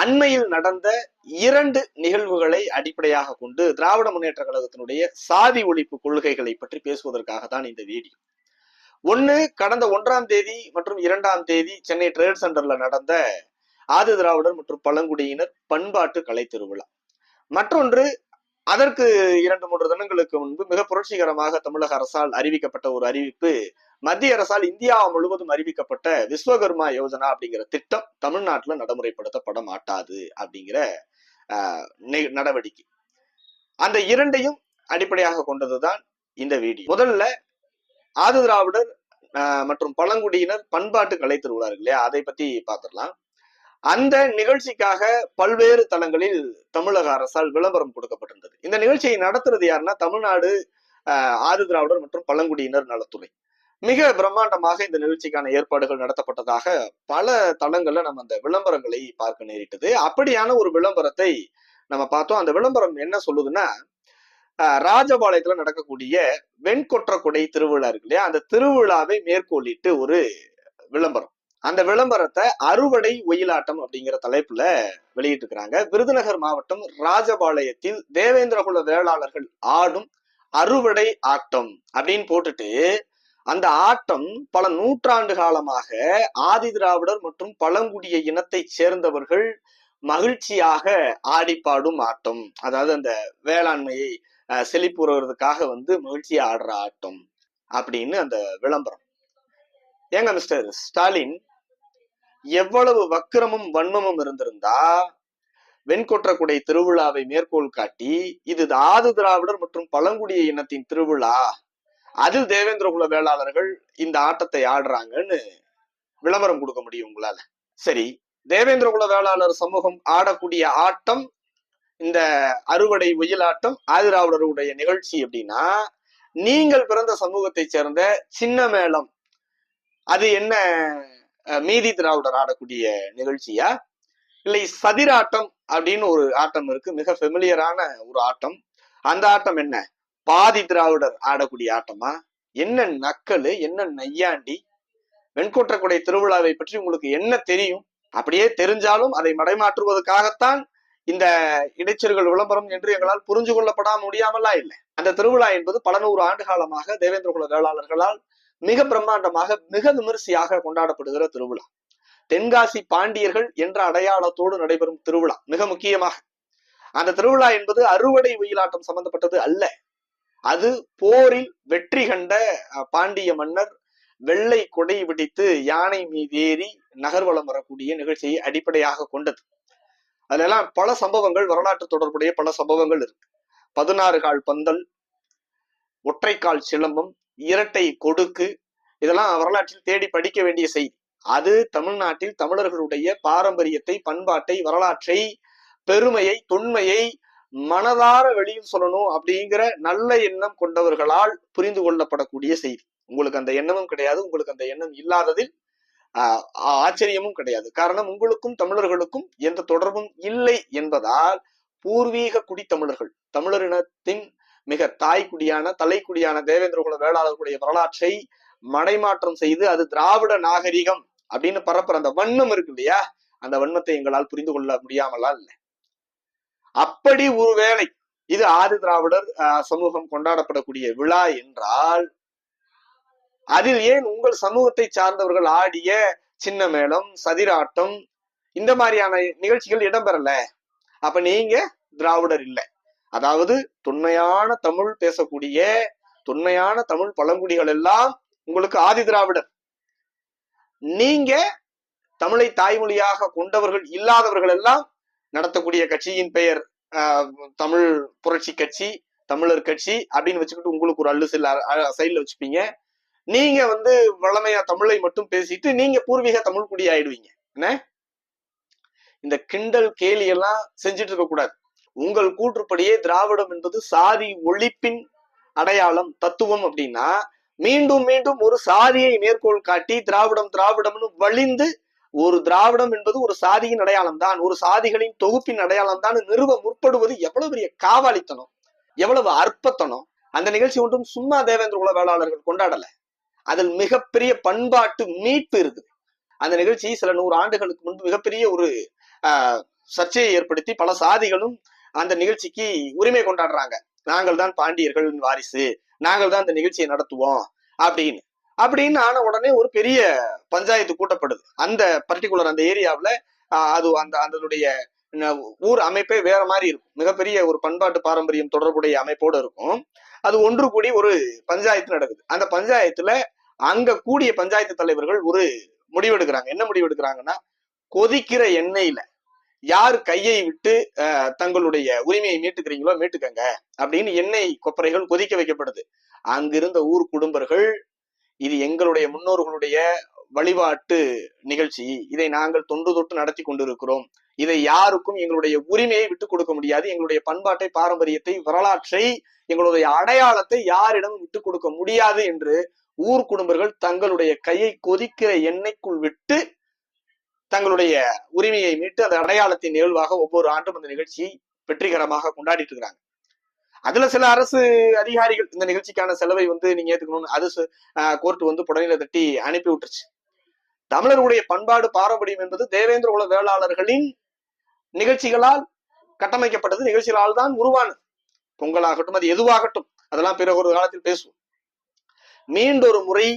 அண்மையில் நடந்த இரண்டு நிகழ்வுகளை அடிப்படையாக கொண்டு திராவிட முன்னேற்ற கழகத்தினுடைய சாதி ஒழிப்பு கொள்கைகளை பற்றி பேசுவதற்காக தான் இந்த வீடியோ. ஒன்று கடந்த ஒன்றாம் தேதி மற்றும் இரண்டாம் தேதி சென்னை ட்ரேட் சென்டர்ல நடந்த ஆதி திராவிடர் மற்றும் பழங்குடியினர் பண்பாட்டு கலை திருவிழா. மற்றொன்று அதற்கு இரண்டு மூன்று தினங்களுக்கு முன்பு மிக புரட்சிகரமாக தமிழக அரசால் அறிவிக்கப்பட்ட ஒரு அறிவிப்பு மத்திய அரசால் இந்தியா முழுவதும் அறிவிக்கப்பட்ட விஸ்வகர்மா யோஜனா அப்படிங்கிற திட்டம் தமிழ்நாட்டில் நடைமுறைப்படுத்தப்பட மாட்டாது அப்படிங்கிற ஆஹ், நடவடிக்கை. அந்த இரண்டையும் அடிப்படையாக கொண்டதுதான் இந்த வீடியோ. முதல்ல ஆதி திராவிடர் மற்றும் பழங்குடியினர் பண்பாட்டு கலை திருவிழா இருக்கு இல்லையா? அதை பத்தி பார்த்துடலாம். அந்த நிகழ்ச்சிக்காக பல்வேறு தளங்களில் தமிழக அரசால் விளம்பரம் கொடுக்கப்பட்டிருந்தது. இந்த நிகழ்ச்சியை நடத்துறது யாருன்னா தமிழ்நாடு ஆஹ், ஆதி திராவிடர் மற்றும் பழங்குடியினர் நலத்துறை. மிக பிரம்மாண்டமாக இந்த நிகழ்ச்சிக்கான ஏற்பாடுகள் நடத்தப்பட்டதாக பல தளங்கள்ல நம்ம அந்த விளம்பரங்களை பார்க்க நேரிட்டது. அப்படியான ஒரு விளம்பரத்தை நம்ம பார்த்தோம். அந்த விளம்பரம் என்ன சொல்லுதுன்னா ஆஹ், ராஜபாளையத்துல நடக்கக்கூடிய வெண்கொற்ற கொடை திருவிழா இருக்கு இல்லையா? அந்த திருவிழாவை மேற்கோளிட்டு ஒரு விளம்பரம். அந்த விளம்பரத்தை அறுவடை ஒயிலாட்டம் அப்படிங்கிற தலைப்புல வெளியிட்டு இருக்கிறாங்க விருதுநகர் மாவட்டம் ராஜபாளையத்தில் தேவேந்திரகுல வேளாளர்கள் ஆடும் அறுவடை ஆட்டம் அப்படின்னு போட்டுட்டு அந்த ஆட்டம் பல நூற்றாண்டு காலமாக ஆதி திராவிடர் மற்றும் பழங்குடிய இனத்தை சேர்ந்தவர்கள் மகிழ்ச்சியாக ஆடி பாடும் ஆட்டம். அதாவது அந்த வேளாண்மையை செழிப்புறதுக்காக வந்து மகிழ்ச்சியா ஆடுற ஆட்டம் அப்படின்னு அந்த விளம்பரம். ஏங்க மிஸ்டர் ஸ்டாலின் எவ்வளவு வக்கிரமும் வன்மமும் இருந்திருந்தா வெண்கொற்றக்குடை திருவிழாவை மேற்கோள் காட்டி இது ஆது திராவிடர் மற்றும் பழங்குடிய இனத்தின் திருவிழா அதில் தேவேந்திரகுல வேளாளர்கள் இந்த ஆட்டத்தை ஆடுறாங்கன்னு விளம்பரம் கொடுக்க முடியும் உங்களால. சரி தேவேந்திரகுல வேளாளர் சமூகம் ஆடக்கூடிய ஆட்டம் இந்த அறுவடை ஒயிலாட்டம் ஆதிராவிடருடைய நிகழ்ச்சி அப்படின்னா நீங்கள் பிறந்த சமூகத்தை சேர்ந்த சின்ன மேளம் அது என்ன மீதி திராவிடர் ஆடக்கூடிய நிகழ்ச்சியா? இல்லை சதிராட்டம் அப்படின்னு ஒரு ஆட்டம் இருக்கு. மிக ஃபெமிலியரான ஒரு ஆட்டம். அந்த ஆட்டம் என்ன? பாதி திராவிடர் ஆடக்கூடிய ஆட்டமா? என்ன நக்கலு என்ன நையாண்டி? வெண்கோட்டக்குடை திருவிழாவை பற்றி உங்களுக்கு என்ன தெரியும்? அப்படியே தெரிஞ்சாலும் அதை மடைமாற்றுவதற்காகத்தான் இந்த இடைச்சல்கள் விளம்பரம் என்று எங்களால் புரிஞ்சு கொள்ளப்படாம முடியாமலா இல்லை? அந்த திருவிழா என்பது பல நூறு ஆண்டு காலமாக தேவேந்திர குல வேளாளர்களால் மிக பிரம்மாண்டமாக மிக விமரிசையாக கொண்டாடப்படுகிற திருவிழா. தென்காசி பாண்டியர்கள் என்ற அடையாளத்தோடு நடைபெறும் திருவிழா மிக முக்கியமாக. அந்த திருவிழா என்பது அறுவடை ஒயிலாட்டம் சம்பந்தப்பட்டது அல்ல. அது போரில் வெற்றி கண்ட பாண்டிய மன்னர் வெள்ளை கொடை விடித்து யானை மீதேறி நகர்வலம் வரக்கூடிய நிகழ்ச்சியை அடிப்படையாக கொண்டது. அதுல எல்லாம் பல சம்பவங்கள் வரலாற்று தொடர்புடைய பல சம்பவங்கள் இருக்கு. பதினாறு கால் பந்தல் ஒற்றைக்கால் சிலம்பம் இரட்டை கொடுக்கு. இதெல்லாம் வரலாற்றில் தேடி படிக்க வேண்டிய செய்தி அது தமிழ்நாட்டில் தமிழர்களுடைய பாரம்பரியத்தை பண்பாட்டை வரலாற்றை பெருமையை தொன்மையை மனதார வெளியில் சொல்லணும் அப்படிங்கிற நல்ல எண்ணம் கொண்டவர்களால் புரிந்து கொள்ளப்படக்கூடிய செய்தி. உங்களுக்கு அந்த எண்ணமும் கிடையாது. உங்களுக்கு அந்த எண்ணம் இல்லாததில் ஆஹ் ஆச்சரியமும் கிடையாது. காரணம் உங்களுக்கும் தமிழர்களுக்கும் எந்த தொடர்பும் இல்லை என்பதால் பூர்வீக குடித்தமிழர்கள் தமிழரினத்தின் மிக தாய்க்குடியான தலைக்குடியான தேவேந்திரகுல வேளாளர்களுடைய வரலாற்றை மடைமாற்றம் செய்து அது திராவிட நாகரிகம் அப்படின்னு பரப்புற அந்த வண்ணம் இருக்கு இல்லையா? அந்த வண்ணத்தை எங்களால் புரிந்து கொள்ள முடியாமலா இல்லை. அப்படி ஒருவேளை இது ஆதி திராவிடர் சமூகம் கொண்டாடப்படக்கூடிய விழா என்றால் அதில் ஏன் உங்கள் சமூகத்தை சார்ந்தவர்கள் ஆடிய சின்ன மேளம் சதிராட்டம் இந்த மாதிரியான நிகழ்ச்சிகள் இடம்பெறல? அப்ப நீங்க திராவிடர் இல்லை. அதாவது தொன்மையான தமிழ் பேசக்கூடிய தொன்மையான தமிழ் பழங்குடிகள் எல்லாம் உங்களுக்கு ஆதி திராவிடர். நீங்க தமிழை தாய்மொழியாக கொண்டவர்கள் இல்லாதவர்கள் எல்லாம் நடத்தக்கூடிய கட்சியின் பெயர் ஆஹ், தமிழ் புரட்சி கட்சி தமிழர் கட்சி அப்படின்னு வச்சுக்கிட்டு உங்களுக்கு ஒரு அல்லு சில சைட்ல வச்சுப்பீங்க. நீங்க வந்து வளமையா தமிழை மட்டும் பேசிட்டு நீங்க பூர்வீக தமிழ் குடி ஆயிடுவீங்க. என்ன? இந்த கிண்டல் கேலி எல்லாம் செஞ்சுட்டு இருக்க கூடாது உங்கள் கூற்றுப்படியே திராவிடம் என்பது சாதி ஒழிப்பின் அடையாளம் தத்துவம் அப்படின்னா மீண்டும் மீண்டும் ஒரு சாதியை மேற்கோள் காட்டி திராவிடம் திராவிடம்னு வழிந்து ஒரு திராவிடம் என்பது ஒரு சாதியின் அடையாளம் தான். ஒரு சாதிகளின் தொகுப்பின் அடையாளம் தான். நிறுவ முற்படுவது எவ்வளவு பெரிய காவாலித்தனம் எவ்வளவு அற்பத்தனம். அந்த நிகழ்ச்சி ஒன்றும் சும்மா தேவேந்திர குல வேளாளர்கள் கொண்டாடல. அதில் மிகப்பெரிய பண்பாட்டு மீட்பு இருக்குது. அந்த நிகழ்ச்சி சில நூறு ஆண்டுகளுக்கு முன்பு மிகப்பெரிய ஒரு சர்ச்சையை ஏற்படுத்தி பல சாதிகளும் அந்த நிகழ்ச்சிக்கு உரிமை கொண்டாடுறாங்க. நாங்கள் தான் பாண்டியர்களின் வாரிசு. நாங்கள் தான் இந்த நிகழ்ச்சியை நடத்துவோம். அப்படின்னு. அப்படின்னு ஆன உடனே ஒரு பெரிய பஞ்சாயத்து கூட்டப்படுது. அந்த பர்டிகுலர் அந்த ஏரியாவில் அது அந்த அதனுடைய ஊர் அமைப்பே வேற மாதிரி இருக்கும். மிகப்பெரிய ஒரு பண்பாட்டு பாரம்பரியம் தொடர்புடைய அமைப்போடு இருக்கும். அது ஒன்று கூடி ஒரு பஞ்சாயத்து நடக்குது. அந்த பஞ்சாயத்துல அங்க கூடிய பஞ்சாயத்து தலைவர்கள் ஒரு முடிவெடுக்கிறாங்க. என்ன முடிவெடுக்கிறாங்கன்னா கொதிக்கிற எண்ணெயில யார் கையை விட்டு தங்களுடைய உரிமையை மீட்டுக்கிறீங்களோ மீட்டுக்கங்க அப்படின்னு எண்ணெய் கொப்பரைகள் கொதிக்க வைக்கப்படுது. அங்கிருந்த ஊர் குடும்பர்கள் இது எங்களுடைய முன்னோர்களுடைய வழிபாட்டு நிகழ்ச்சி. இதை நாங்கள் தொன்று தொட்டு நடத்தி கொண்டிருக்கிறோம். இதை யாருக்கும் எங்களுடைய உரிமையை விட்டு கொடுக்க முடியாது. எங்களுடைய பண்பாட்டை பாரம்பரியத்தை வரலாற்றை எங்களுடைய அடையாளத்தை யாரிடம் விட்டு கொடுக்க முடியாது என்று ஊர் குடும்பர்கள் தங்களுடைய கையை கொதிக்கிற எண்ணெய்க்குள் விட்டு தங்களுடைய உரிமையை மீட்டு அந்த அடையாளத்தின் நிகழ்வாக ஒவ்வொரு ஆண்டும் அந்த நிகழ்ச்சியை வெற்றிகரமாக கொண்டாடிட்டு இருக்கிறாங்க. அதுல சில அரசு அதிகாரிகள் இந்த நிகழ்ச்சிக்கான செலவை வந்து நீங்க ஏத்துக்கணும்னு அது கோர்ட் வந்து புடனையில தட்டி அனுப்பி விட்டுருச்சு. தமிழர்களுடைய பண்பாடு பாரம்பரியம் என்பது தேவேந்திர குல வேளாளர்களின் நிகழ்ச்சிகளால் கட்டமைக்கப்பட்டது. நிகழ்ச்சிகளால் தான் உருவானது. பொங்கலாகட்டும் அது எதுவாகட்டும் அதெல்லாம் பிறகு ஒரு காலத்தில் பேசுவோம். மீண்டொரு முறை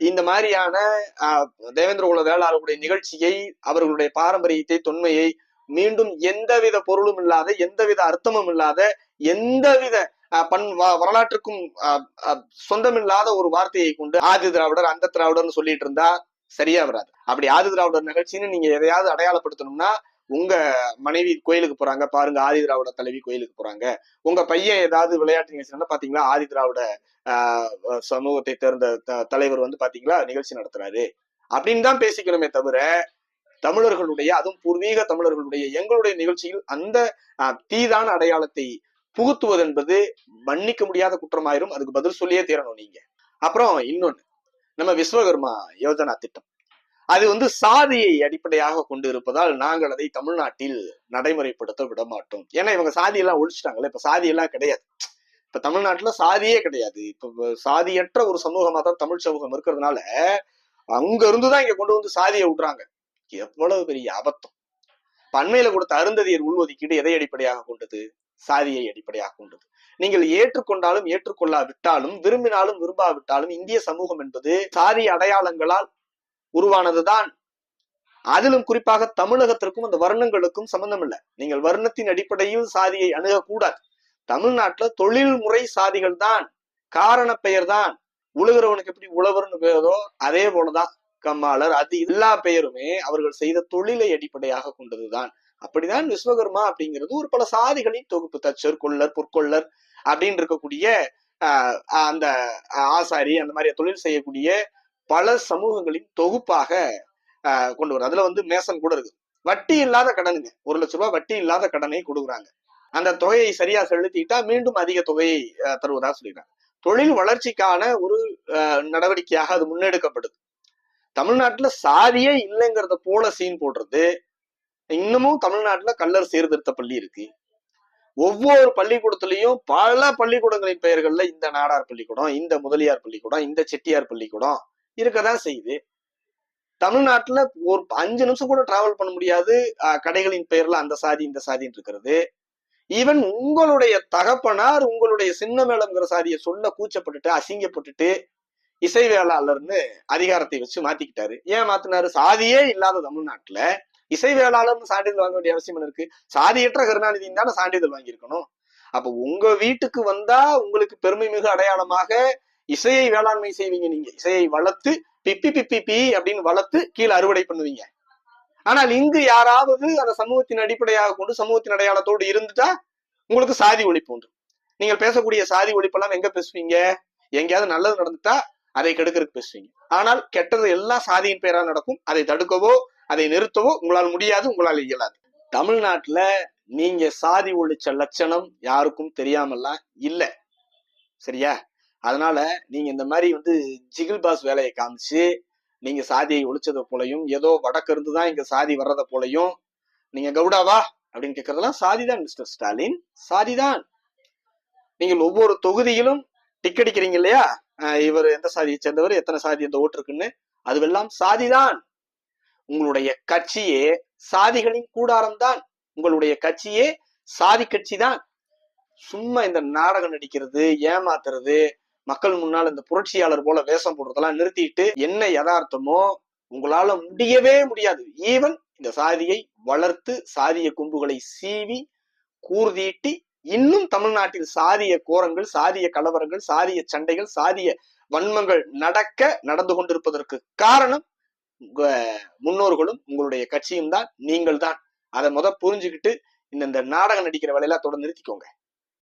இந்த மாதிரியான ஆஹ், தேவேந்திர குல வேளாளருடைய நிகழ்ச்சியை அவர்களுடைய பாரம்பரியத்தை தொன்மையை மீண்டும் எந்தவித பொருளும் இல்லாத எந்தவித அர்த்தமும் இல்லாத எந்தவித ஆஹ், பண் வ- வரலாற்றுக்கும் சொந்தமில்லாத ஒரு வார்த்தையை கொண்டு ஆதி திராவிடர் அந்த திராவிடர்னு சொல்லிட்டு இருந்தா சரியா வராது. அப்படி ஆதி திராவிடர் நிகழ்ச்சின்னு நீங்க எதையாவது அடையாளப்படுத்தணும்னா உங்க மனைவி கோயிலுக்கு போறாங்க. பாருங்க ஆதி திராவிட தலைவி கோயிலுக்கு போறாங்க. உங்க பையன் ஏதாவது விளையாட்டு நிகழ்ச்சி பாத்தீங்களா? ஆதி திராவிட ஆஹ், சமூகத்தை தேர்ந்த த- தலைவர் வந்து பாத்தீங்களா? நிகழ்ச்சி நடத்துறாரு. அப்படின்னு தான் பேசிக்கணுமே தவிர தமிழர்களுடைய அதுவும் பூர்வீக தமிழர்களுடைய எங்களுடைய நிகழ்ச்சியில் அந்த தீதான அடையாளத்தை புகுத்துவது என்பது மன்னிக்க முடியாத குற்றமாயிரும். அதுக்கு பதில் சொல்லியே தீரணும் நீங்க. அப்புறம் இன்னொன்னு. நம்ம விஸ்வகர்மா யோஜனா திட்டம். அது வந்து சாதியை அடிப்படையாக கொண்டு இருப்பதால் நாங்கள் அதை தமிழ்நாட்டில் நடைமுறைப்படுத்த விட மாட்டோம் ஏன்னா இவங்க சாதியெல்லாம் ஒழிச்சிட்டாங்களே ஒழிச்சிட்டாங்கல்ல. இப்ப சாதி எல்லாம் கிடையாது. இப்ப தமிழ்நாட்டுல சாதியே கிடையாது. இப்ப சாதியற்ற ஒரு சமூகமா தான் தமிழ் சமூகம் இருக்கிறதுனால அங்க இருந்துதான் இங்க கொண்டு வந்து சாதியை விடுறாங்க. எவ்வளவு பெரிய அபத்தம். பண்மையில கொடுத்த அருந்ததியர் உள்ஒதுக்கீடு எதை அடிப்படையாக கொண்டது? சாதியை அடிப்படையாக கொண்டது. நீங்கள் ஏற்றுக்கொண்டாலும் ஏற்றுக்கொள்ளாவிட்டாலும் விரும்பினாலும் விரும்பாவிட்டாலும் இந்திய சமூகம் என்பது சாதி அடையாளங்களால் உருவானதுதான். அதிலும் குறிப்பாக தமிழகத்திற்கும் அந்த வர்ணங்களுக்கும் சம்பந்தம் இல்லை நீங்கள் வர்ணத்தின் அடிப்படையில் சாதியை அணுகக்கூடாது. தமிழ்நாட்டுல தொழில்முறை சாதிகள் தான் காரண பெயர் தான் உழுகிறவனுக்கு எப்படி உழவர்னு பெயரோ அதே போலதான். கம்மாளர் அது எல்லா பெயருமே அவர்கள் செய்த தொழிலை அடிப்படையாக கொண்டதுதான். அப்படிதான் விஸ்வகர்மா அப்படிங்கிறது ஒரு பல சாதிகளின் தொகுப்பு. தச்சர் கொள்ளர் பொற்கொள்ளர் அப்படின்னு இருக்கக்கூடிய ஆஹ் அந்த ஆசாரி அந்த மாதிரி தொழில் செய்யக்கூடிய பல சமூகங்களின் தொகுப்பாக கொண்டு வரும். அதுல வந்து மேசன் கூட இருக்கு. வட்டி இல்லாத கடனுங்க. ஒரு லட்ச ரூபாய் வட்டி இல்லாத கடனை கொடுக்குறாங்க. அந்த தொகையை சரியா செலுத்திட்டா மீண்டும் அதிக தொகையை தருவதா சொல்லிடுறாங்க. தொழில் வளர்ச்சிக்கான ஒரு நடவடிக்கையாக அது முன்னெடுக்கப்படுது. தமிழ்நாட்டுல சாதியே இல்லைங்கிறத போல சீன் போடுறது. இன்னமும் தமிழ்நாட்டுல கல்லர் சீர்திருத்த பள்ளி இருக்கு. ஒவ்வொரு பள்ளிக்கூடத்துலயும் பல பள்ளிக்கூடங்களின் பெயர்கள்ல இந்த நாடார் பள்ளிக்கூடம் இந்த முதலியார் பள்ளிக்கூடம் இந்த செட்டியார் பள்ளிக்கூடம் இருக்கதான் செய்யுது. தமிழ்நாட்டுல ஒரு அஞ்சு நிமிஷம் கூட டிராவல் பண்ண முடியாது. கடைகளின் பெயர்ல அந்த சாதி இந்த சாதின்னு இருக்கிறது. ஈவன் உங்களுடைய தகப்பனார் உங்களுடைய சின்ன மேளம்ங்கிற சாதியை சொல்ல கூச்சப்பட்டுட்டு அசிங்கப்பட்டுட்டு இசை வேளாளர்னு அதிகாரத்தை வச்சு மாத்திக்கிட்டாரு. ஏன் மாத்தினாரு? சாதியே இல்லாத தமிழ்நாட்டுல இசை வேளாளர்னு சான்றிதழ் வாங்க வேண்டிய அவசியம் இருக்கு? சாதியற்ற கருணாநிதியும் தானே சான்றிதழ் வாங்கியிருக்கணும். அப்ப உங்க வீட்டுக்கு வந்தா உங்களுக்கு பெருமை மிகு அடையாளமாக இசையை வேளாண்மை செய்வீங்க நீங்க. இசையை வளர்த்து பிப்பி பிப்பி பி அப்படின்னு வளர்த்து கீழே அறுவடை பண்ணுவீங்க. ஆனால் இங்கு யாராவது அந்த சமூகத்தின் அடிப்படையாக கொண்டு சமூகத்தின் அடையாளத்தோடு இருந்துட்டா உங்களுக்கு சாதி ஒழிப்பு உண்டு. நீங்கள் பேசக்கூடிய சாதி ஒழிப்பெல்லாம் எங்க பேசுவீங்க? எங்கேயாவது நல்லது நடந்துட்டா அதை கெடுக்கிறதுக்கு பேசுவீங்க. ஆனால் கெட்டது எல்லாம் சாதியின் பேரா நடக்கும். அதை தடுக்கவோ அதை நிறுத்தவோ உங்களால் முடியாது உங்களால் இயலாது. தமிழ்நாட்டுல நீங்க சாதி ஒழிச்ச லட்சணம் யாருக்கும் தெரியாமல்லாம் இல்ல. சரியா? அதனால நீங்க இந்த மாதிரி வந்து ஜிகில் பாஸ் வேலையை காமிச்சு நீங்க சாதியை ஒழிச்சதை போலையும் ஏதோ வடக்கு இருந்து தான் இங்க சாதி வர்றதை போலையும் நீங்க கவுடாவா அப்படின்னு கேட்கறதெல்லாம் சாதிதான் மிஸ்டர் ஸ்டாலின். சாதிதான் நீங்கள் ஒவ்வொரு தொகுதியிலும் டிக் அடிக்கிறீங்க இல்லையா? இவர் எந்த சாதியை சேர்ந்தவர் எத்தனை சாதி எந்த ஓட்டு இருக்குன்னு அதுவெல்லாம் சாதிதான் உங்களுடைய கட்சியே சாதிகளின் கூடாரம் தான். உங்களுடைய கட்சியே சாதி கட்சி தான். சும்மா இந்த நாடகம் நடிக்கிறது ஏமாத்துறது மக்கள் முன்னால் இந்த புரட்சியாளர் போல வேஷம் போடுறதெல்லாம் நிறுத்திட்டு என்ன யதார்த்தமோ உங்களால முடியவே முடியாது. ஈவன் இந்த சாதியை வளர்த்து சாதிய கும்புகளை சீவி கூர்தீட்டி இன்னும் தமிழ்நாட்டில் சாதிய கோரங்கள் சாதிய கலவரங்கள் சாதிய சண்டைகள் சாதிய வன்மங்கள் நடக்க நடந்து கொண்டிருப்பதற்கு காரணம் உங்க முன்னோர்களும் உங்களுடைய கட்சியும் தான் நீங்கள் தான் அதை முத புரிஞ்சுக்கிட்டு இந்த இந்த நாடகம் நடிக்கிற வேலையெல்லாம் தொடர்ந்து நிறுத்திக்கோங்க.